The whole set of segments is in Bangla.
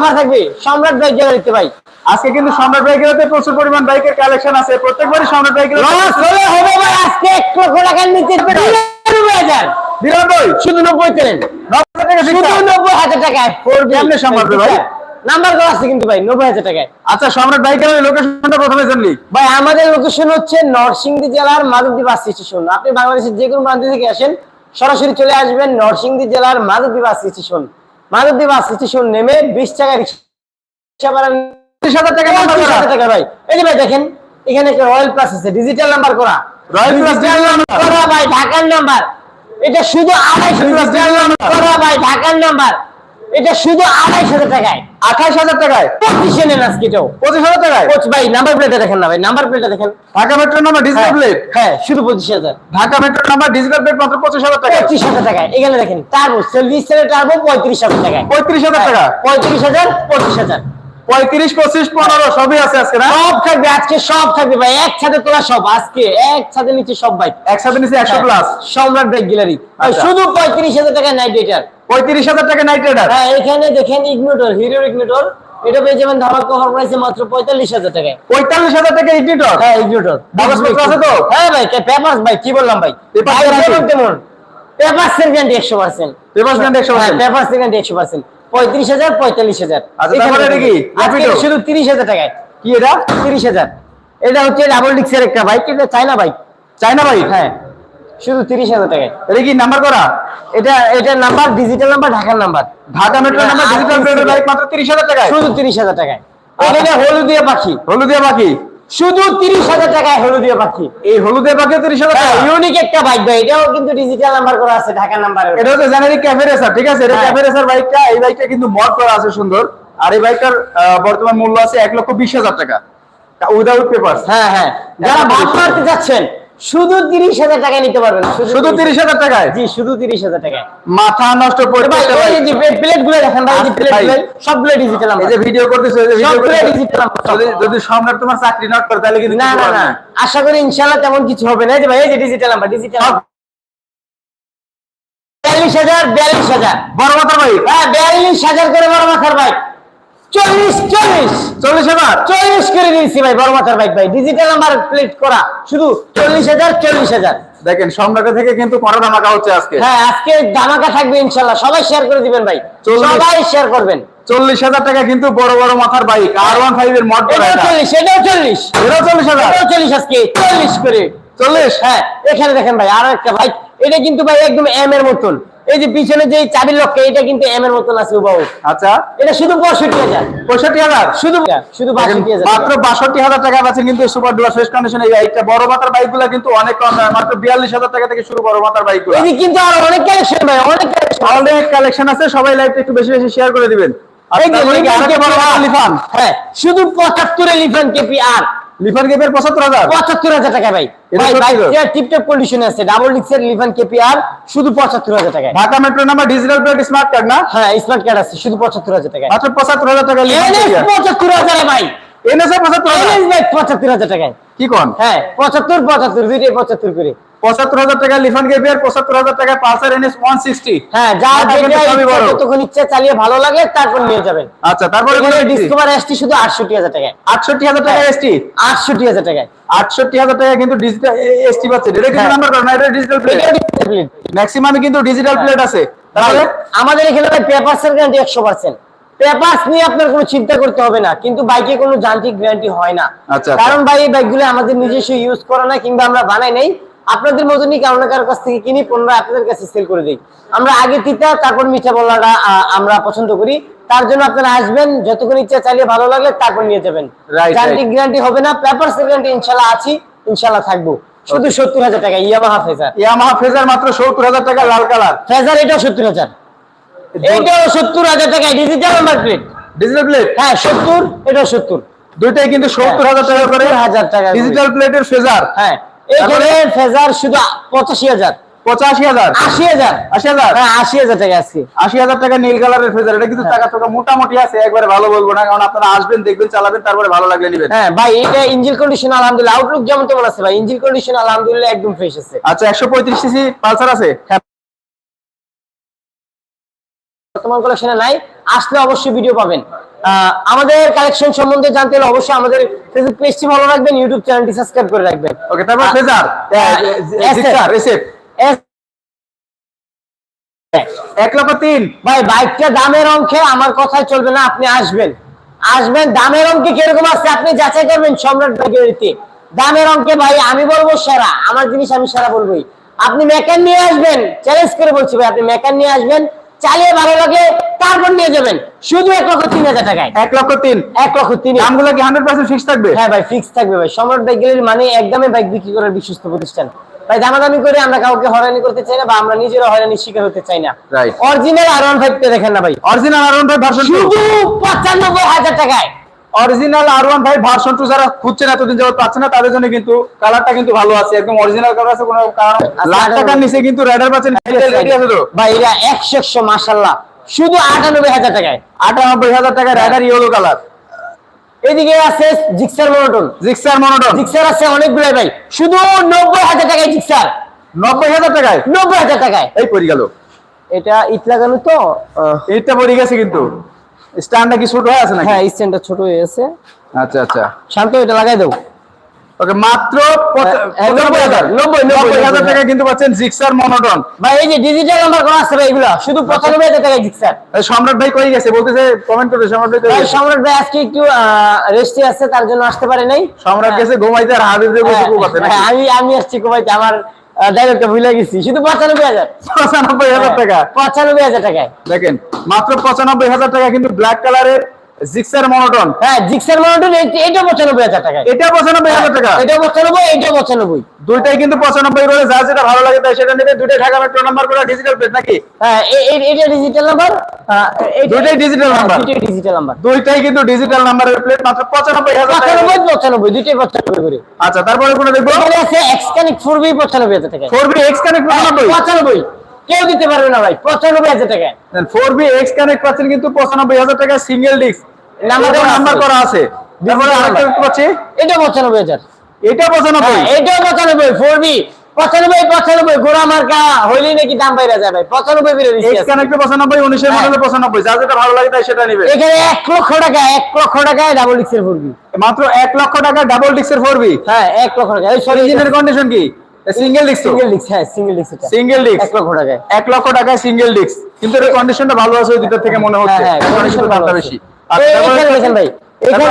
অফার থাকবে? সম্রাট বাইক গ্যালারিতে ভাই। আজকে কিন্তু সম্রাট বাইকের প্রচুর পরিমাণ বাইকের কালেকশন আছে। প্রত্যেকবারই সম্রাট লস হলে হবে ভাই আজকে এক লক্ষ টাকার নিচে নব্বই হাজার নিরানব্বই শুধু টাকা শুধু ফিক্সড। নব্বই হাজার টাকায়। ফোর কেমনে সম্ভব ভাই? নাম্বার করা আছে কিন্তু ভাই নব্বই হাজার টাকায়। আচ্ছা সম্রাট বাইকের লোকেশনটা প্রথমে জানলি। ভাই আমাদের লোকেশন হচ্ছে নরসিংদী জেলার মাধবদী বাস স্টেশন আপনি বাংলাদেশের যে কোনো প্রান্ত থেকে আসেন সরাসরি চলে আসবেন নরসিংদী জেলার Madhabdi bus station Madhabdi bus station নেমে বিশ টাকা রিক্সা ভাড়া হাজার টাকা নাম্বার ভাই। এই যে ভাই দেখেন এখানে একটা রয়্যাল প্লাস আছে ডিজিটাল নাম্বার করা। রয়্যাল প্লাস নাম্বার করা ভাই ঢাকার নাম্বার এটা শুধু আড়াইশো করা ভাই ঢাকার নাম্বার এটা শুধু আড়াইশ হাজার টাকায়। আঠাশ হাজার টাকায়? পঁচিশে নেন আজকে পঁচিশ হাজার টাকায়? কোচ ভাই নাম্বার প্লেটটা দেখেন না ভাই নাম্বার প্লেটটা দেখেন। ঢাকা মেট্রো নাম্বার ডিজিটাল হ্যাঁ, প্লেট হ্যাঁ শুধু পঁচিশ হাজার। Dhaka metro number digital plate মাত্র পঁচিশ হাজার টাকা পঁচিশ হাজার টাকায়। এখানে দেখেন টার্বো স্টারের টার্বো পঁয়ত্রিশ হাজার টাকায়। পঁয়ত্রিশ হাজার টাকা? পঁয়ত্রিশ হাজার পঁচিশ হাজার। পঁয়ত্রিশ পঁচিশ পনেরো সবই আছে আজকে না? সব থাকবে আজকে সব থাকবে ভাই একসাথে তোলা সব আজকে একসাথে নিচে সব বাইক একসাথে নিচে একশো প্লাস সম্রাট ব্রেক গ্যালারি। আচ্ছা। শুধু পঁয়ত্রিশ হাজার টাকা নাইট রেটার পঁয়ত্রিশ হাজার টাকা নাইট রাইডার হ্যাঁ এখানে দেখেন ইগনোটর হিরোর ইগনোটর এটা পেয়ে যাবেন ধামাকা অফার প্রাইসে মাত্র পঁয়তাল্লিশ হাজার টাকায়। পঁয়তাল্লিশ হাজার টাকা ইগনিটর হ্যাঁ ইগনোটর কাগজপত্র আছে তো? হ্যাঁ ভাই পেপারস ভাই কি বললাম ভাই? এর গ্যারান্টি একশো পার্সেন্ট guarantee 100% পেপারস এর একশো পার্সেন্ট পঁয়ত্রিশ হাজার পঁয়তাল্লিশ হাজার। আচ্ছা, শুধু তিরিশ হাজার টাকায়। কি এটা? তিরিশ হাজার। এটা হচ্ছে ডাবল ডিক্সের একটা বাইক এটা চায়না বাইক চাইনা বাইক হ্যাঁ। শুধু তিরিশ হাজার টাকায়। এটা কি নাম্বার করা? এটা এটা নাম্বার ডিজিটাল নাম্বার ঢাকার নাম্বার ঢাকা মেট্রো নাম্বার হ্যাঁ, ডিজিটাল প্লেটের বাইক মাত্র তিরিশ হাজার টাকায়? শুধু তিরিশ হাজার টাকায়। এখানে হলুদিয়া পাখি। হলুদিয়া পাখি? শুধু তিরিশ হাজার টাকায় হলুদিয়া পাখি। এই হলুদিয়া পাখি তিরিশ হাজার টাকা? ইউনিক একটা বাইক ভাই এটাও কিন্তু ডিজিটাল নাম্বার করা আছে ঢাকার নাম্বার এটা হচ্ছে জেনারিক ক্যাফে রেসার ঠিক আছে? এটা হ্যাঁ। ক্যাফে রেসার বাইকটা এই বাইকটা কিন্তু মড করা আছে সুন্দর। আর এই বাইকটার বর্তমান মূল্য আছে এক লক্ষ বিশ হাজার টাকা। উইদাউট পেপার হ্যাঁ হ্যাঁ। যারা ভাব মারতে যাচ্ছেন শুধু তিরিশ হাজার টাকায় নিতে পারবেন। শুধু তিরিশ হাজার টাকায়? জি শুধু তিরিশ হাজার টাকায়। মাথা নষ্ট ভাই প্লেটগুলো দেখেন ভাই ভাই। গুলো সবগুলো ডিজিটাল এই যে ভিডিও করতেছো সবগুলো। যদি সম্রাট তোমার চাকরি নট করে তাহলে কিন্তু না না না। আশা করি ইনশাআল্লাহ তেমন কিছু হবে না। যে ভাই এই যে ডিজিটাল নাম্বার ডিজিটাল বিয়াল্লিশ হাজার বিয়াল্লিশ হাজার। বড় মাথার বাইক হ্যাঁ বিয়াল্লিশ হাজার করে বড় মাথার বাইক চল্লিশ চল্লিশ। চল্লিশ হাজার চল্লিশ করে দিয়েছি ভাই বড় মাথার বাইক ভাই। ডিজিটাল নাম্বার প্লেট করা। শুধু চল্লিশ হাজার চল্লিশ হাজার। দেখেন সম্রাটের থেকে কিন্তু কড়া ধামাকা হচ্ছে আজকে। হ্যাঁ আজকে দামাকা থাকবে ইনশাল্লাহ সবাই শেয়ার করে দিবেন ভাই। সবাই শেয়ার করবেন। চল্লিশ হাজার টাকা কিন্তু বড় বড় মাথার বাইক আর ওয়ান ফাইভ এর মড। চল্লিশ এটাও চল্লিশ। এটাও চল্লিশ হাজার? চল্লিশ আজকে চল্লিশ করে। চল্লিশ? হ্যাঁ এখানে দেখেন ভাই আরও একটা বাইক এটা কিন্তু ভাই একদম এম এর মতন। এই যে পিছনে যে চাবির লক্ষ্য এটা কিন্তু এম এর মতন আছে বাবু। আচ্ছা। এটা শুধু পঁয়ষট্টি হাজার। পঁয়ষট্টি হাজার? শুধু শুধু বাষট্টি হাজার। মাত্র বাষট্টি হাজার টাকা আছে কিন্তু সুপার ডুয়ার ফ্রেশ কন্ডিশন এই বাইকটা বড় মাথার বাইকগুলা কিন্তু অনেক কম দামে, মাত্র বিয়াল্লিশ হাজার টাকা থেকে শুরু বড় মাথার বাইকগুলা এই কিন্তু আর অনেক কালেকশন ভাই অনেক কালেকশন অনেক কালেকশন আছে সবাই লাইভটা একটু বেশি বেশি শেয়ার করে দিবেন। লিফান হ্যাঁ শুধু পঁচাত্তর লিফান কেপি আর লিফান হাজার? পঁচাত্তর হাজার টাকা ভাই। ভাই ভাই এটা? টিপটপ কন্ডিশনে আছে। ডাবল ডিক্সের লিফান কেপি আর শুধু পঁচাত্তর হাজার টাকায়। Dhaka metro number digital plate smart card না? হ্যাঁ স্মার্ট কার্ড আছে শুধু পঁচাত্তর হাজার টাকায়। মাত্র পঁচাত্তর হাজার টাকা এনএস পঁচাত্তর হাজারে ভাই। এনেছে পঁচাত্তর হাজার। পঁচাত্তর হাজার টাকায়। কি কোন? হ্যাঁ পঁচাত্তর পঁচাত্তর দুইটাই পঁচাত্তর করে। পঁচাত্তর হাজার টাকা লিফান গেপের পঁচাত্তর হাজার টাকা পালসার এনএস ওয়ান সিক্সটি হ্যাঁ যা মাথা কিন্তু যেটা সবই ইচ্ছা বড়। যতক্ষণ ইচ্ছা চালিয়ে ভালো লাগে তারপর নিয়ে যাবেন। আচ্ছা তারপরে ডিসকভার এসটি শুধু আটষট্টি হাজার টাকায়। আটষট্টি হাজার টাকা এসটি আটষট্টি হাজার টাকায়। আটষট্টি হাজার টাকা কিন্তু ডিজিটাল এসটি পাচ্ছে। এটা কিন্তু হ্যাঁ। নাম্বার না এটা ডিজিটাল প্লেট ম্যাক্সিমামে কিন্তু ডিজিটাল প্লেট আছে। তাহলে? আমাদের এখানে গ্যারান্টি একশো পার্সেন্ট পেপারস নিয়ে আপনার কোনো চিন্তা করতে হবে না। কিন্তু বাইকে কোনো যান্ত্রিক গ্যারান্টি হয় না। আচ্ছা, আচ্ছা। কারণ ভাই এই বাইকগুলো আমাদের নিজস্ব ইউজ করা না কিংবা আমরা বানাই নাই। আপনাদের মতনই কারও না কারোর কাছ থেকে কিনি পুনরায় আপনাদের কাছে সেল করে দিই। আমরা আগে তিতা তারপর মিঠা বলাটা আমরা পছন্দ করি। তার জন্য আপনারা আসবেন যতক্ষণ ইচ্ছা চালিয়ে ভালো লাগলে তারপর নিয়ে যাবেন। যান্ত্রিক গ্যারান্টি হবে না পেপারস গ্যারান্টি ইনশাল্লাহ আছি ইনশাল্লাহ থাকব। শুধু সত্তর হাজার টাকা ইয়ামাহা ফেজার ইয়ামাহা ফেজার মাত্র সত্তর হাজার টাকা লাল কালার। ফেজার এটাও সত্তর হাজার। এটাও সত্তর হাজার টাকা digital number plate digital plate হ্যাঁ সত্তর এটাও সত্তর। দুইটাই কিন্তু সত্তর হাজার টাকা করে। 70,000 টাকা ডিজিটাল প্লেটের ফেজার। হ্যাঁ এখানে ফেজার শুধু পঁচাশি হাজার। পঁচাশি হাজার? আশি হাজার। আশি হাজার? হ্যাঁ আশি হাজার টাকা আছে। আশি হাজার টাকা নীল কালারের ফেজার। এটা কিন্তু টাকা টাকা মোটামুটি আছে একবারে ভালো বলব না কারণ আপনারা আসবেন দেখবেন চালাবেন তারপরে ভালো লাগলে নিবেন। হ্যাঁ ভাই এটা ইঞ্জিন কন্ডিশন আলহামদুলিল্লাহ আউটলুক যেমন তেমন আছে ভাই ইঞ্জিন কন্ডিশন আলহামদুলিল্লাহ একদম ফ্রেশ আছে। আচ্ছা একশো পঁয়ত্রিশ সিসি পালসার আছে? বর্তমান কালেকশনে নাই আসলে অবশ্যই ভিডিও পাবেন। আমাদের কালেকশন সম্বন্ধে জানতে হলে অবশ্যই আমাদের ফেসবুক পেজটি ভালো রাখবেন ইউটিউব চ্যানেলটি সাবস্ক্রাইব করে রাখবেন। ওকে তারপর ফেজার এস- এক লক্ষ তিন। ভাই বাইকটা দামের অঙ্কে আমার কথাই চলবে না আপনি আসবেন। আসবেন দামের অঙ্কে কীরকম আছে আপনি যাচাই করবেন সম্রাট বাইকেরিতে দামের অঙ্কে ভাই আমি বলব সেরা আমার জিনিস আমি সেরা বলবোই। আপনি মেকান নিয়ে আসবেন চ্যালেঞ্জ করে বলছি ভাই আপনি মেকান নিয়ে আসবেন চালিয়ে ভালো লাগে তারপর নিয়ে যাবেন। শুধু এক লক্ষ তিন হাজার টাকায়। এক লক্ষ তিন? এক লক্ষ তিন। দামগুলো কি হান্ড্রেড পার্সেন্ট ফিক্স থাকবে? হ্যাঁ ভাই ফিক্স থাকবে ভাই। সম্রাট বাইক গ্যালারি মানে একদমই বাইক বিক্রি করার বিশ্বস্ত প্রতিষ্ঠান। ভাই দামাদামি করে আমরা কাউকে হয়রানি করতে চাই না বা আমরা নিজেরা হয়রানি শিকার হতে চাই না. অরিজিনাল আর ওয়ান ফাইভ দেখেন না ভাই। Original R one five version শুধু পঁচানব্বই হাজার টাকায়। Original R one five version two যারা খুঁজছেন এতদিন যাবত পাচ্ছে না তাদের জন্য কিন্তু কালারটা কিন্তু ভালো আছে। একদম অরিজিনাল কালার আছে কোনো কারণ লাখ টাকার নিচে কিন্তু রাইডার পাচ্ছেন রেডি আছে তো? ভাই এরা একশো একশো মাসাল্লাহ শুধু আটানব্বই হাজার টাকায়। আটানব্বই হাজার টাকা রাইডার ইয়েলো কালার এদিকে আছে Gixxer monotone Gixxer monotone Gixxer আছে অনেকগুলো ভাই। শুধু নব্বই হাজার টাকায় জিক্সার নব্বই হাজার টাকায়? নব্বই হাজার টাকায়। এই পড়ে গেল। এটা ইট লাগানো তো? এটা পড়ে গেছে কিন্তু। স্ট্যান্ডটা কি ছোট হয়ে আছে নাকি? হ্যাঁ স্ট্যান্ডটা ছোট হয়ে গেছে আচ্ছা আচ্ছা। শান্ত এটা লাগাই দেবো ওকে মাত্র পঁচা- হ্যাঁ, পঁচানব্বই হাজার। নব্বই, নব্বই, নব্বই হাজার নব্বই, টাকা কিন্তু পাচ্ছেন জিক্সার মনোটন ভাই এই যে ডিজিটাল নাম্বার করা আছে ভাই এগুলো শুধু পঁচানব্বই হাজার টাকায় জিক্সার এই সম্রাট ভাই কই গেছে? বলতেছে কমেন্ট করে সম্রাট ভাই ভাই সম্রাট ভাই আজকে একটু রেস্টে আছে তার জন্য আসতে পারে নাই। সম্রাট গেছে ঘুমাইতে আর হাবিব দিয়ে বসে হ্যাঁ, ঘুমাতে? হ্যাঁ, আমি আমি আসছি কুমাইতে আমার ডাইরেক্টটা ভুলে গেছি। শুধু পঁচানব্বই হাজার। পঁচানব্বই হাজার টাকা। পঁচানব্বই হাজার টাকায়। দেখেন মাত্র পঁচানব্বই হাজার টাকা কিন্তু ব্ল্যাক কালারের জিক্সার মনোটন হ্যাঁ জিক্সার মনোটন এটা পঁচানব্বই হাজার টাকায়। এটা পঁচানব্বই হাজার টাকা। এটা পঁচানব্বই এটা পঁচানব্বই। দুইটাই কিন্তু পঁচানব্বই করে যা যেটা ভালো লাগে তাই সেটা নেবে। দুইটাই ঢাকা মেট্রো নাম্বার করে ডিজিটাল প্লেট নাকি? হ্যাঁ এটা ডিজিটাল নাম্বার দুইটাই digital number? দুইটাই ডিজিটাল নাম্বার দুইটাই কিন্তু ডিজিটাল নাম্বারের প্লেট মাত্র পঁচানব্বই হাজার টাকা। পঁচানব্বই পঁচানব্বই দুইটাই পঁচানব্বই করে। আচ্ছা তারপরে কোনো দেখব? আছে এক্স কানেক্ট ফোর বি পঁচানব্বই হাজার টাকায়। ফোর বি এক্স কানেক্ট পঁচানব্বই পঁচানব্বই। কেউ দিতে পারবে না ভাই পঁচানব্বই হাজার টাকায়। ফোর বি এক্স কানেক্ট পাচ্ছেন কিন্তু পঁচানব্বই হাজার টাকা সিঙ্গেল ডিস্ক নাম্বার করা আছে। তারপরে আরেকটা দেখতে পাচ্ছি। এটা পঁচানব্বই হাজার। এটা পঁচানব্বই। হ্যাঁ, এটাও পঁচানব্বই। ফোর বি পঁচানব্বই পঁচানব্বই গোড়া মার্কা হইলেই নাকি দাম বাইরে যায় ভাই পঁচানব্বই বেড়ে দিচ্ছি এক্স কানেক্ট পঁচানব্বই উনিশের হ্যাঁ। মডেলে পঁচানব্বই। যা যেটা ভালো লাগে তাই সেটা নিবে এখানে এক লক্ষ টাকা এক লক্ষ টাকায় ডাবল ডিক্সের ফোর বি মাত্র এক লক্ষ টাকা ডাবল ফোর বি হ্যাঁ এক লক্ষ টাকা। এই সরি ইঞ্জিনের কন্ডিশন কি? সিঙ্গেল ডিস্ক সিঙ্গেল ডিক্স হ্যাঁ সিঙ্গেল এটা। সিঙ্গেল ডিস্ক এক লক্ষ টাকায়। এক লক্ষ টাকায় সিঙ্গেল ডিস্ক কিন্তু এর কন্ডিশনটা ভালো আছে ওই দুটোর থেকে মনে হচ্ছে। হ্যাঁ হ্যাঁ কন্ডিশন ভালো বেশি। আচ্ছা, এখানে ভাই। এখানে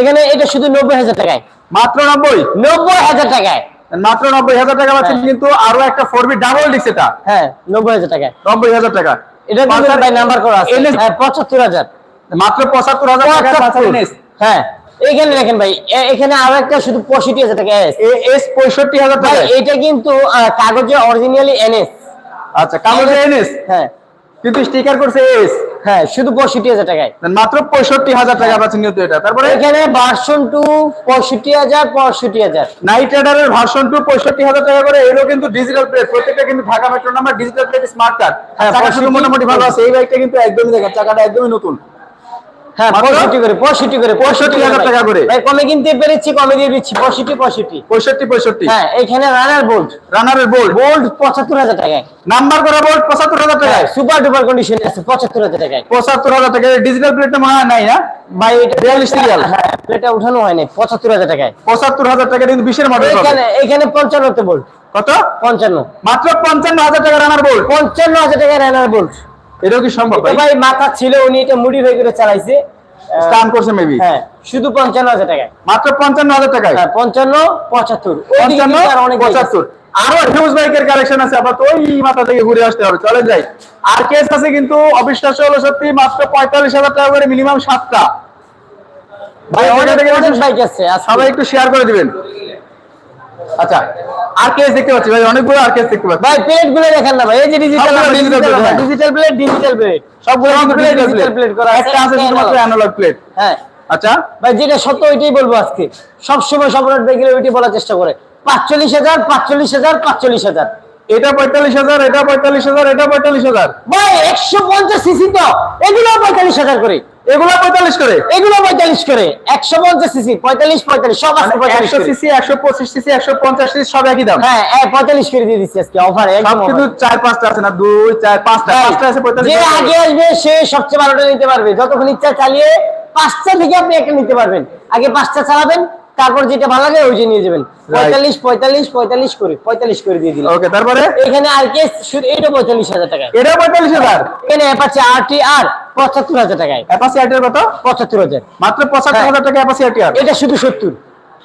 এখানে এটা শুধু নব্বই হাজার টাকায়। মাত্র নব্বই? নব্বই হাজার টাকায়। মাত্র নব্বই হাজার টাকা পাচ্ছেন। কিন্তু আরও একটা ফোর বি ডাবল ডিস্ক এটা। হ্যাঁ নব্বই হাজার টাকায়। নব্বই হাজার টাকা। এটা কিন্তু ভাই নাম্বার করা আছে। হ্যাঁ পঁচাত্তর হাজার। মাত্র পঁচাত্তর হাজার টাকা হ্যাঁ এইখানে দেখেন ভাই এখানে আরও একটা শুধু পঁয়ষট্টি হাজার টাকা এস। এস পঁয়ষট্টি হাজার টাকা এটা কিন্তু কাগজে অরিজিনালি এনএস আচ্ছা কাগজে এনএস হ্যাঁ। কিন্তু স্টিকার করছে এস হ্যাঁ শুধু পঁয়ষট্টি হাজার টাকায়। মাত্র পঁয়ষট্টি হাজার টাকা পাচ্ছেন কিন্তু এটা। তারপরে এখানে ভার্সন টু পঁয়ষট্টি হাজার পঁয়ষট্টি হাজার। নাইট রাইডারের ভার্সন টু পঁয়ষট্টি হাজার টাকা করে। এগুলো কিন্তু ডিজিটাল প্লেট প্রত্যেকটা কিন্তু Dhaka metro number digital plate smart card হ্যাঁ, চাকা শুধু 65 মোটামুটি ভালো আছে। এই বাইকটা কিন্তু একদমই দেখেন চাকাটা একদমই নতুন। হ্যাঁ পঁয়ষট্টি করে পঁয়ষট্টি করে 65,000 টাকা করে। ভাই কমে কিনতে পেরেছি কমে দিয়ে দিচ্ছি পঁয়ষট্টি পঁয়ষট্টি। পঁয়ষট্টি পঁয়ষট্টি। হ্যাঁ এখানে রানার বোল্ট রানারের বোল্ট বোল্ট পঁচাত্তর হাজার টাকায়। নাম্বার করা বোল্ট পঁচাত্তর হাজার টাকায়। সুপার ডুপার কন্ডিশন আছে পঁচাত্তর হাজার টাকায়। পঁচাত্তর হাজার টাকা ডিজিটাল প্লেটটা মনে হয় নাই না? ভাই এটা বিয়াল্লিশ সিরিয়াল হ্যাঁ প্লেটটা উঠানো হয়নি পঁচাত্তর হাজার টাকায়। পঁচাত্তর হাজার টাকা কিন্তু বিশের মডেল এখানে এখানে পঞ্চান্নতে বোল্ট কত? পঞ্চান্ন। মাত্র পঞ্চান্ন হাজার টাকা রানার বোল্ট পঞ্চান্ন হাজার টাকায় রানার বোল্ট এটাও কি সম্ভব ভাই? মাথা ছিল উনি এটা মুড়ি করে চালাইছে। স্টান করছে মেবি হ্যাঁ শুধু পঞ্চান্ন হাজার টাকায়। মাত্র পঞ্চান্ন হাজার টাকায়? হ্যাঁ পঞ্চান্ন পঁচাত্তর। পঞ্চান্ন। পঁচাত্তর। আরও হিউজ বাইকের কালেকশন আছে আবার তো ওই মাথা থেকে ঘুরে আসতে হবে। চলে যাই। আর কেস আছে কিন্তু অবিশ্বাস্য হলো সত্যি মাত্র পঁয়তাল্লিশ হাজার টাকা করে মিনিমাম সাতটা। ভাই বাইক আছে। সবাই একটু শেয়ার করে দিবেন। আচ্ছা আর কেস দেখতে পাচ্ছি ভাই অনেকগুলো আর কেস দেখতে পাচ্ছি। ভাই প্লেটগুলো দেখেন না ভাই এই যে digital digital plate digital plate সবগুলো ডিজিটাল প্লেট করা আছে একটা আছে শুধুমাত্র অ্যানালগ প্লেট হ্যাঁ। আচ্ছা। ভাই যেটা সত্য ওইটাই বলব আজকে। সবসময় সম্রাট বাইকের ওইটাই বলার চেষ্টা করে। পাঁচচল্লিশ হাজার পাঁচচল্লিশ হাজার পাঁচচল্লিশ হাজার। এটা পঁয়তাল্লিশ হাজার এটা পঁয়তাল্লিশ হাজার এটা পঁয়তাল্লিশ হাজার। ভাই একশো পঞ্চাশ সিসি তো। এগুলো পঁয়তাল্লিশ হাজার করে। এগুলো পঁয়তাল্লিশ করে। এগুলো পঁয়তাল্লিশ করে। একশো পঞ্চাশ সিসি পঁয়তাল্লিশ পঁয়তাল্লিশ সব আছে করে। সিসি একশো পঁচিশ সিসি একশো পঞ্চাশ সিসি সব একই দাম? হ্যাঁ এ, পঁয়তাল্লিশ করে দিয়ে দিচ্ছি আজকে অফার কিন্তু চার পাঁচটা আছে না? দুই চার পাঁচটা। পাঁচটা আছে পঁয়তাল্লিশ যে আগে আসবে সে সবচেয়ে ভালোটা নিতে পারবে। যতক্ষণ ইচ্ছা চালিয়ে পাঁচটা থেকে আপনি একটা নিতে পারবেন। আগে পাঁচটা চালাবেন তারপর যেটা ভালো লাগে ওই যে নিয়ে যাবেন। পঁয়তাল্লিশ পঁয়তাল্লিশ পঁয়তাল্লিশ করে পঁয়তাল্লিশ করে দিয়ে দিলাম। ওকে তারপরে? এখানে আর কে এটা পঁয়তাল্লিশ হাজার টাকা। এটা পঁয়তাল্লিশ হাজার? এখানে অ্যাপাচি আর টি আর পঁচাত্তর হাজার টাকায়। অ্যাপাসি আইটের কত? পঁচাত্তর হাজার। মাত্র পঁচাত্তর হাজার টাকা অ্যাপাসি আইটিআর এটা শুধু সত্তর।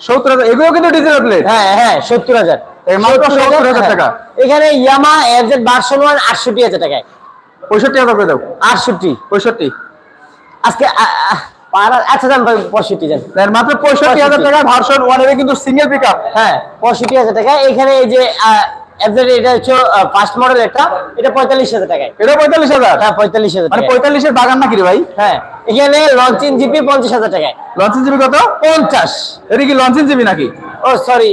সত্তর হাজার। এগুলো কিন্তু ডিজিটাল প্লেট হ্যাঁ হ্যাঁ সত্তর হাজার। এই মাত্র 70,000 হ্যাঁ। টাকা। এখানে ইয়ামা এফজেড ভার্সন ওয়ান আটষট্টি হাজার টাকায়। পঁয়ষট্টি হাজার করে দাও। আটষট্টি। পঁয়ষট্টি। আজকে আ- আ- পাড়ার আচ্ছা পঁয়ষট্টি যান মাত্র পঁয়ষট্টি হাজার টাকা ভার্সন ওয়ানের কিন্তু সিঙ্গেল পিক হ্যাঁ পঁয়ষট্টি হাজার টাকা। এখানে এই যে এফজেড এটা হচ্ছে ফার্স্ট মডেল একটা। এটা পঁয়তাল্লিশ হাজার টাকায়। এটা পঁয়তাল্লিশ হাজার? হ্যাঁ পঁয়তাল্লিশ হাজার মানে পঁয়তাল্লিশের বাগান নাকি রে ভাই? হ্যাঁ এখানে লঞ্চিং জিপি পঞ্চাশ হাজার টাকায়। লঞ্চেন জিবি কত? পঞ্চাশ। এটা কি লঞ্চেন জিবি নাকি? ও sorry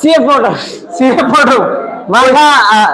CF motor CF model মাথা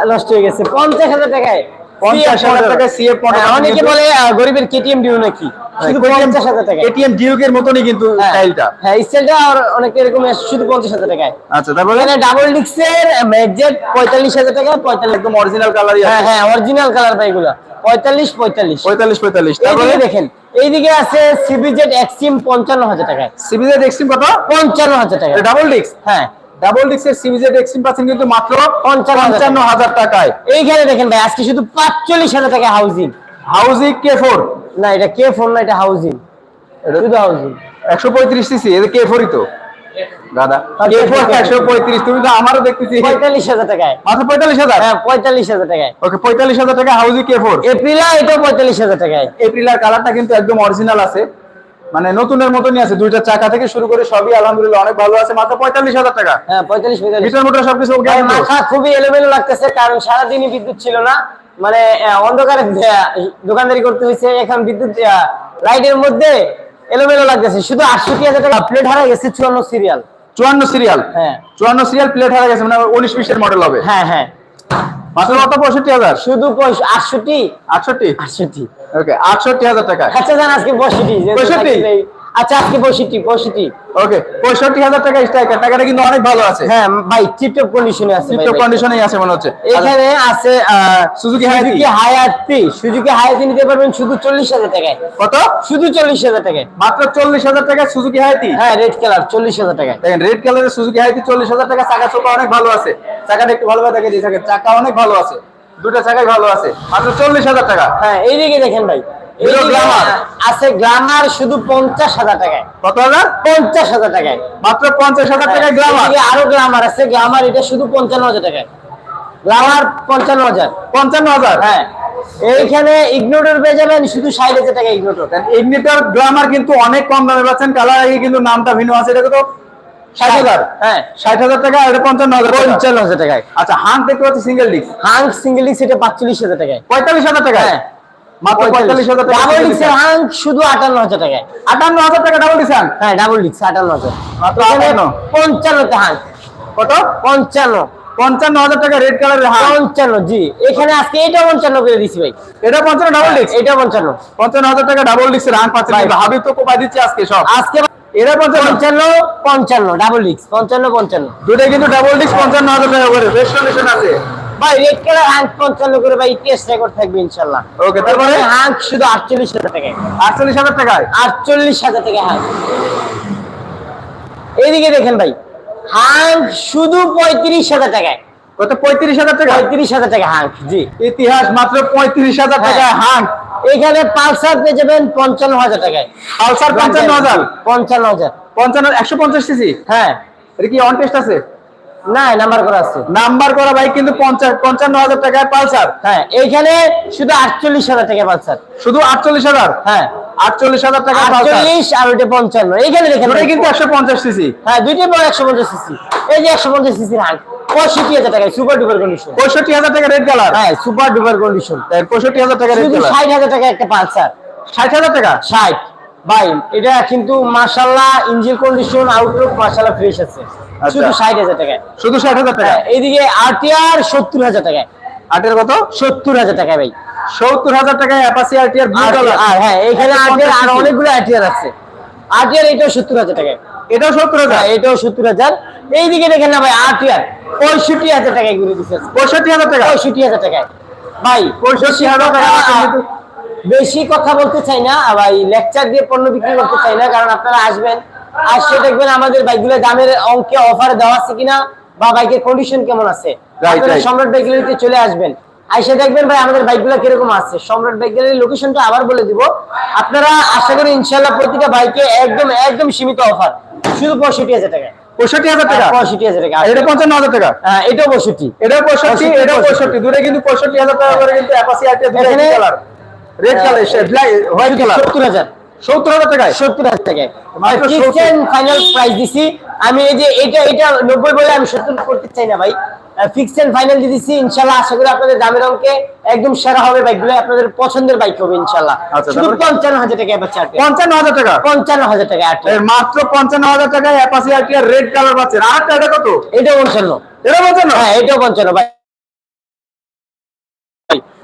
নষ্ট হয়ে গেছে। পঞ্চাশ হাজার টাকায়। 50,000 টাকায় CF model। হ্যাঁ, অনেকে বলে গরিবের কেটিএম ডিউ নাকি? শুধু পঞ্চাশ হাজার টাকা এটিএম ডিউকের মতনই কিন্তু স্টাইলটা হ্যাঁ স্টাইলটা আর অনেক এরকম শুধু পঞ্চাশ হাজার টাকায়। আচ্ছা তারপরে? এখানে ডাবল ডিক্সের ম্যাকজেট পঁয়তাল্লিশ হাজার টাকা পঁয়তাল্লিশ একদম অরিজিনাল কালারই হ্যাঁ হ্যাঁ অরিজিনাল কালার পাই এগুলা। পঁয়তাল্লিশ পঁয়তাল্লিশ। পঁয়তাল্লিশ পঁয়তাল্লিশ। তারপরে? দেখেন এইদিকে আছে সিবিজেড এক্সট্রিম পঞ্চান্ন হাজার টাকায়। সিবিজেড এক্সট্রিম কত? পঞ্চান্ন হাজার টাকা ডাবল ডিক্স হ্যাঁ। ডাবল ডিক্সের সিবিজেড এক্সট্রিম পাচ্ছেন কিন্তু মাত্র 55,000 পঞ্চান্ন হাজার টাকায়। এইখানে দেখেন ভাই আজকে শুধু পাঁচচল্লিশ হাজার টাকা হাউজিং হাউজিং কে ফোর না এটা কে ফোন না এটা হাউজিং শুধু হাউজিং একশো পঁয়ত্রিশ সিসি এটা কে ফোরই তো? দাদা কে ফোর একশো পঁয়ত্রিশ তুমি তো আমারও দেখতেছি। পঁয়তাল্লিশ হাজার টাকায়। মাত্র পঁয়তাল্লিশ হাজার? হ্যাঁ পঁয়তাল্লিশ হাজার টাকায়। ওকে পঁয়তাল্লিশ হাজার টাকা হাউজি কে ফোর এপ্রিলা এটাও পঁয়তাল্লিশ হাজার টাকায়। এপ্রিলার কালারটা কিন্তু একদম অরিজিনাল আছে। মানে নতুনের মতনই আছে দুইটা চাকা থেকে শুরু করে সবই আলহামদুলিল্লাহ অনেক ভালো আছে মাত্র পঁয়তাল্লিশ হাজার টাকা। হ্যাঁ পঁয়তাল্লিশ মিটার মোটর সবকিছু মাথা খুবই এলোমেলো লাগতেছে কারণ সারাদিনই বিদ্যুৎ ছিল না। মানে অন্ধকারে দোকানদারি করতে হয়েছে এখন বিদ্যুৎ লাইটের মধ্যে এলোমেলো লাগতেছে। শুধু আটষট্টি হাজার টাকা প্লেট হারা গেছে চুয়ান্ন সিরিয়াল চুয়ান্ন সিরিয়াল হ্যাঁ। চুয়ান্ন সিরিয়াল প্লেট হারা গেছে মানে উনিশ বিশের মডেল হবে। হ্যাঁ হ্যাঁ। মাত্র পঁয়ষট্টি হাজার। শুধু আটষট্টি। আটষট্টি? আটষট্টি। ওকে আটষট্টি হাজার টাকা। আচ্ছা আজকে পঁয়ষট্টি যেহেতু 65? থাকতে নেই। আচ্ছা আজকে পঁয়ষট্টি পঁয়ষট্টি। ওকে পঁয়ষট্টি হাজার টাকা স্ট্রাইকার টাকাটা কিন্তু অনেক ভালো আছে। হ্যাঁ ভাই টিপটপ কন্ডিশনে আছে টিপটপ কন্ডিশনেই আছে মনে হচ্ছে। এখানে আছে সুজুকি হায়াতি হায়াতি সুজুকি হায়াতি নিতে পারবেন শুধু চল্লিশ হাজার টাকায়। কত? শুধু চল্লিশ হাজার টাকায়। মাত্র চল্লিশ হাজার টাকা সুজুকি হায়াতি হ্যাঁ রেড কালার চল্লিশ হাজার টাকায়। দেখেন রেড কালারের সুজুকি হায়াতি চল্লিশ হাজার টাকা। চাকা চোখা অনেক ভালো আছে। চাকাটা একটু ভালোভাবে দেখে দিয়ে থাকে চাকা অনেক ভালো আছে। দুটো চাকাই ভালো আছে। মাত্র চল্লিশ হাজার টাকা। হ্যাঁ এইদিকে দেখেন ভাই। আছে গ্লামার শুধু পঞ্চাশ হাজার টাকায়। কত হাজার? পঞ্চাশ হাজার টাকায়। মাত্র পঞ্চাশ হাজার টাকা গ্রামার আরও গ্লামার আছে গ্লামার এটা শুধু পঞ্চান্ন হাজার টাকায়। গ্লামার পঞ্চান্ন হাজার। পঞ্চান্ন হাজার? হ্যাঁ। এইখানে ইগনোটর পেয়ে যাবেন শুধু ষাট হাজার টাকা ইগনোটর ইগনিটর গ্রামার কিন্তু অনেক কম দামে পাচ্ছেন কালার আগে কিন্তু নামটা ভিন্ন আছে এটা কত? ষাট হাজার? হ্যাঁ। ষাট হাজার টাকা এটা পঞ্চান্ন হাজার পঞ্চান্ন হাজার টাকায়। আচ্ছা হাঙ্ক দেখতে পাচ্ছি single disc Hunk single disc এটা পাঁচচল্লিশ হাজার টাকায়। পঁয়তাল্লিশ হাজার টাকা হ্যাঁ। মাত্র পঁয়তাল্লিশ। হাজার টাকা ডাবল ডিস্কের হাং শুধু আটান্ন হাজার টাকায়। আটান্ন হাজার টাকা ডাবল ডিস্ক হ্যাঁ ডাবল ডিস্ক আটান্ন হাজার। মাত্র এখানে 58 পঞ্চান্নতে হাং কত? পঞ্চান্ন। পঞ্চান্ন হাজার টাকা রেড কালারের হাঙ্ক পঞ্চান্ন জি। এখানে আজকে এটা পঞ্চান্ন করে দিছি ভাই। এটা পঞ্চান্ন ডাবল ডিস্ক এটা পঞ্চান্ন। পঞ্চান্ন হাজার টাকা ডাবল হাঙ্ক পাচ্ছেন ভাই। কিন্তু তো কোপাই দিচ্ছে আজকে সব। আজকে এরা পঞ্চান্ন। পঞ্চান্ন পঞ্চান্ন ডাবল ডিস্ক পঞ্চান্ন পঞ্চান্ন। দুটাই কিন্তু ডাবল ডিস্ক পঞ্চান্ন হাজার টাকা করে। বেস্ট কন্ডিশন আছে। ভাই রেড কালার হাঙ্ক পঞ্চান্ন করে ভাই টেস্ট রেকর্ড থাকবে ইনশাল্লাহ। ওকে তারপরে? হাঙ্ক শুধু আটচল্লিশ হাজার টাকায়। আটচল্লিশ হাজার টাকায়? আটচল্লিশ হাজার টাকা হাঁক এইদিকে দেখেন ভাই হাঁক শুধু পঁয়ত্রিশ হাজার টাকায়। কত? পঁয়ত্রিশ হাজার টাকা? পঁয়ত্রিশ হাজার টাকা হাঁক জি। ইতিহাস মাত্র পঁয়ত্রিশ হাজার টাকায় হাঙ্ক এখানে পালসার পেয়ে যাবেন পঞ্চান্ন হাজার টাকায়। পালসার পঞ্চান্ন হাজার? পঞ্চান্ন হাজার। পঞ্চান্ন একশো পঞ্চাশ সিসি? হ্যাঁ। এটা কি অন টেস্ট আছে? না নাম্বার করা আছে। নাম্বার করা বাইক কিন্তু পঞ্চাশ পঞ্চান্ন হাজার টাকায় পালসার। হ্যাঁ এইখানে শুধু টাকা পালসার। শুধু হ্যাঁ। হাজার টাকা পালসার। আর এইখানে দেখেন কিন্তু সিসি হ্যাঁ দুইটাই সিসি এই যে সুপার ডুপার কন্ডিশন টাকা রেড কালার হ্যাঁ সুপার ডুপার কন্ডিশন টাকা রেড কালার ষাট টাকা একটা পালসার। ষাট টাকা? ষাট। ভাই এটা কিন্তু মার্শাল্লাহ ইঞ্জিন কন্ডিশন আউটলুক মার্শাল্লাহ ফ্রেশ আছে। আচ্ছা। শুধু ষাট হাজার টাকায়। শুধু ষাট হাজার টাকা হ্যাঁ, এইদিকে আরটিআর সত্তর হাজার টাকায়। আটের কত? সত্তর হাজার টাকায় ভাই। সত্তর হাজার টাকায় অ্যাপাসি আরটিআর ব্লু কালার আর হ্যাঁ এখানে এটা আটিয়ার আর অনেকগুলো আটিয়ার আছে। এটাও সত্তর হাজার টাকায়। এটাও সত্তর হাজার? হ্যাঁ এটাও সত্তর হাজার। এইদিকে দেখেন না ভাই পঁয়ষট্টি হাজার টাকায় ঘুরে দিচ্ছে পঁয়ষট্টি হাজার টাকা? পঁয়ষট্টি হাজার টাকায়। ভাই পঁয়ষট্টি হাজার টাকা কথা- কিন্তু- বেশি কথা বলতে চাই না ভাই লেকচার দিয়ে পণ্য বিক্রি করতে চাই না কারণ আপনারা আসবেন আসলে দেখবেন আমাদের বাইকগুলো দামের অঙ্কে অফার দেওয়া আছে কিনা বা বাইকের কন্ডিশন কেমন আছে. সম্রাট বাইক গ্যালারিতে চলে আসবেন। আইসে দেখবেন ভাই আমাদের বাইকগুলো কীরকম আছে। সম্রাট বাইক গ্যালারির লোকেশনটা আবার বলে দিব। আপনারা আশা করি ইনশাল্লাহ প্রতিটা বাইকে একদম একদম সীমিত অফার শুধু পঁয়ষট্টি হাজার টাকা। পঁয়ষট্টি হাজার টাকা? পঁয়ষট্টি হাজার টাকা। এটা পঞ্চান্ন হাজার টাকা? হ্যাঁ, এটাও পঁয়ষট্টি। এটাও পঁয়ষট্টি 65, পঁয়ষট্টি। দূরে কিন্তু পঁয়ষট্টি হাজার টাকা করে কিন্তু Apache red colour white colour সত্তর হাজার। সত্তর হাজার টাকায়? সত্তর হাজার টাকায়। ফাইনাল প্রাইস দিছি। আমি এই যে এটা এটা নব্বই বলে আমি সত্তর করতে চাই না ভাই। এন্ড ফাইনাল দিয়ে দিচ্ছি ইনশাল্লাহ। আশা করি আপনাদের দামের অঙ্কে একদম সেরা হবে বাইকগুলো। আপনাদের পছন্দের বাইক হবে ইনশাল্লাহ। আচ্ছা, শুধু পঞ্চান্ন হাজার টাকা পঞ্চান্ন হাজার টাকা? পঞ্চান্ন হাজার টাকা মাত্র পঞ্চান্ন হাজার টাকায় অ্যাপাসি আরটিআর রেড কালার পাচ্ছেন। আরেকটা এটা কত? এটাও পঞ্চান্ন। এটা পঞ্চান্ন? হ্যাঁ এটাও পঞ্চান্ন। ভাই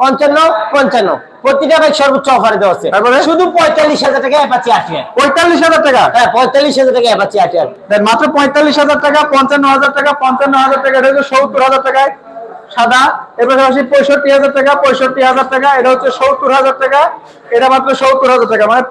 পঞ্চান্ন পঞ্চান্ন। প্রতিটা বাইক সর্বোচ্চ অফারে দেওয়া আছে। তারপরে? শুধু পঁয়তাল্লিশ হাজার টাকা অ্যাপাচি আটিয়ার পঁয়তাল্লিশ হাজার টাকা? হ্যাঁ পঁয়তাল্লিশ হাজার টাকা অ্যাপাচি আটিয়ার মাত্র পঁয়তাল্লিশ হাজার টাকা পঞ্চান্ন হাজার টাকা পঞ্চান্ন হাজার টাকা এটা হচ্ছে সত্তর হাজার টাকায়। সাদা এর পাশাপাশি পঁয়ষট্টি হাজার টাকা পঁয়ষট্টি হাজার টাকা এটা হচ্ছে সত্তর হাজার টাকা এটা মাত্র সত্তর হাজার টাকা। মানে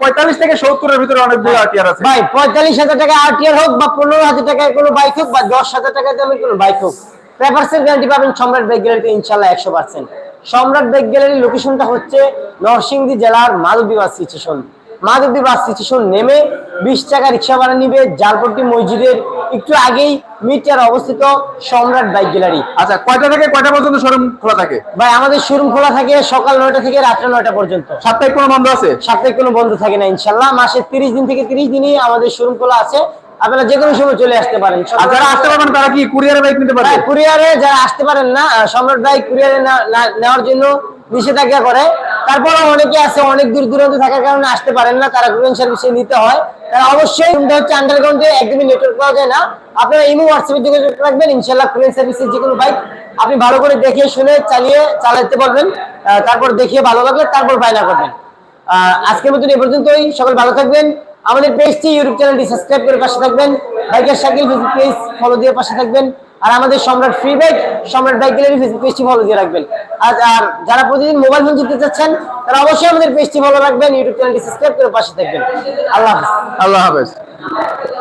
পঁয়তাল্লিশ থেকে সত্তরের ভিতরে অনেকগুলো আটিয়ার আছে। ভাই পঁয়তাল্লিশ হাজার টাকা আরটিআর হোক বা পনেরো হাজার টাকায় কোনো বাইক হোক বা দশ হাজার টাকা দামের কোনো বাইক হোক পেপারসের গ্যারান্টি পাবেন সম্রাট বাইক গ্যালারিতে ইনশাল্লাহ একশো পার্সেন্ট সম্রাট বাইক গ্যালারির লোকেশনটা হচ্ছে নরসিংদী জেলার Madhabdi bus station Madhabdi bus station নেমে বিশ টাকা রিক্সা ভাড়া নিবে জালপট্টি মসজিদের একটু আগেই মিটার অবস্থিত সম্রাট বাইক গ্যালারি আচ্ছা কয়টা থেকে কয়টা পর্যন্ত শোরুম খোলা থাকে? ভাই আমাদের শোরুম খোলা থাকে সকাল নয়টা থেকে রাত্রে নয়টা পর্যন্ত। সাপ্তাহিক কোনো বন্ধ আছে? সাপ্তাহিক কোনো বন্ধ থাকে না ইনশাল্লাহ। মাসে তিরিশ দিন থেকে তিরিশ দিনই আমাদের শোরুম খোলা আছে। আপনারা যে কোনো সময় চলে আসতে পারেন। যারা আসতে পারবেন তারা কি কুরিয়ারে বাইক নিতে পারবে? কুরিয়ারে যারা আসতে পারেন না সম্রাট ভাই কুরিয়ারে নেওয়ার জন্য নিষেধাজ্ঞা করে। তারপরে অনেকে আছে অনেক দূর দূরান্ত থাকার কারণে আসতে পারেন না তারা কুরিয়ার সার্ভিসে নিতে হয়। তারা অবশ্যই রুমটা হচ্ছে আন্ডারগ্রাউন্ডে একদমই নেটওয়ার্ক পাওয়া যায় না। আপনারা ইমো হোয়াটসঅ্যাপে যোগাযোগ রাখবেন ইনশাল্লাহ কুরিয়ার সার্ভিসের যে কোনো বাইক আপনি ভালো করে দেখে শুনে চালিয়ে চালাতে পারবেন। তারপর দেখিয়ে ভালো লাগলে তারপর বায়না করবেন। আহ, আজকের মতন এ পর্যন্তই। সকল ভালো থাকবেন। আমাদের পেজটি ইউটিউব চ্যানেলটি সাবস্ক্রাইব করে পাশে থাকবেন। বাইকের সাইকেল ফেসবুক পেজ ফলো দিয়ে পাশে থাকবেন। আর আমাদের Samrat free bike Samrat bike gallery Facebook পেজটি ফলো দিয়ে রাখবেন। আর আর যারা প্রতিদিন মোবাইল ফোন জিততে চাচ্ছেন, তারা অবশ্যই আমাদের পেজটি ফলো রাখবেন ইউটিউব চ্যানেলটি সাবস্ক্রাইব করে পাশে থাকবেন। আল্লাহ আল্লাহ হাফেজ।